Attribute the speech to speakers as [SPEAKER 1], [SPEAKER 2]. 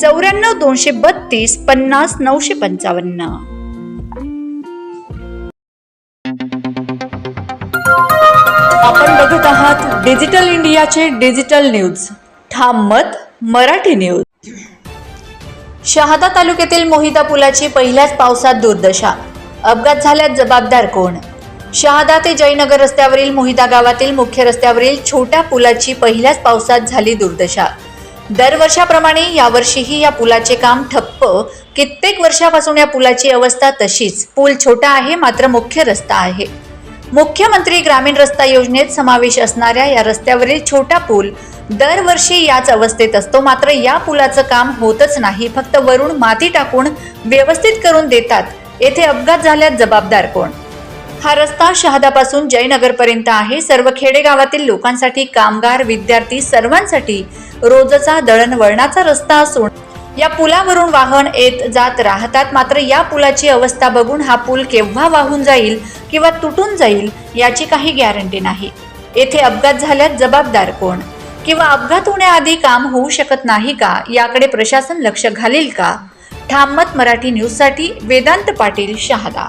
[SPEAKER 1] चौऱ्याण्णव दोनशे बत्तीस पन्नास नऊशे पंचावन्न. आपण बघत आहात डिजिटल इंडियाचे डिजिटल न्यूज. ठाम मत मराठी न्यूज. शहादा तालुक्यातील मोहिता पुलाची पहिल्याच पावसात दुर्दशा. अपघात झाल्यास जबाबदार कोण? शहादा ते जयनगर रस्त्यावरील मोहिता गावातील मुख्य रस्त्यावरील छोट्या पुलाची पहिल्याच पावसात झाली दुर्दशा. दरवर्षाप्रमाणे यावर्षीही या पुलाचे काम ठप्प. कित्येक वर्षापासून या पुलाची अवस्था तशीच. पूल छोटा आहे मात्र मुख्य रस्ता आहे. मुख्यमंत्री ग्रामीण रस्ता योजनेत समावेश असणाऱ्या या रस्त्यावरील छोटा पूल दरवर्षी याच अवस्थेत असतो. मात्र या पुलाचं काम होतच नाही. फक्त वरून माती टाकून व्यवस्थित करून देतात. येथे अपघात झाल्यास जबाबदार कोण? हा रस्ता शहादापासून जयनगरपर्यंत आहे. सर्व खेडेगावातील लोकांसाठी कामगार विद्यार्थी सर्वांसाठी रोजचा दळणवळणाचा रस्ता असून या पुलावरून वाहन येत जात राहतात. मात्र या पुलाची अवस्था बघून हा पूल केव्हा वाहून जाईल किंवा तुटून जाईल याची काही गॅरंटी नाही. येथे अपघात झाल्यास जबाबदार कोण? किंवा अपघात होण्याआधी काम होऊ शकत नाही का? याकडे प्रशासन लक्ष घालेल का? ठाममत मराठी न्यूजसाठी वेदांत पाटील शहादा.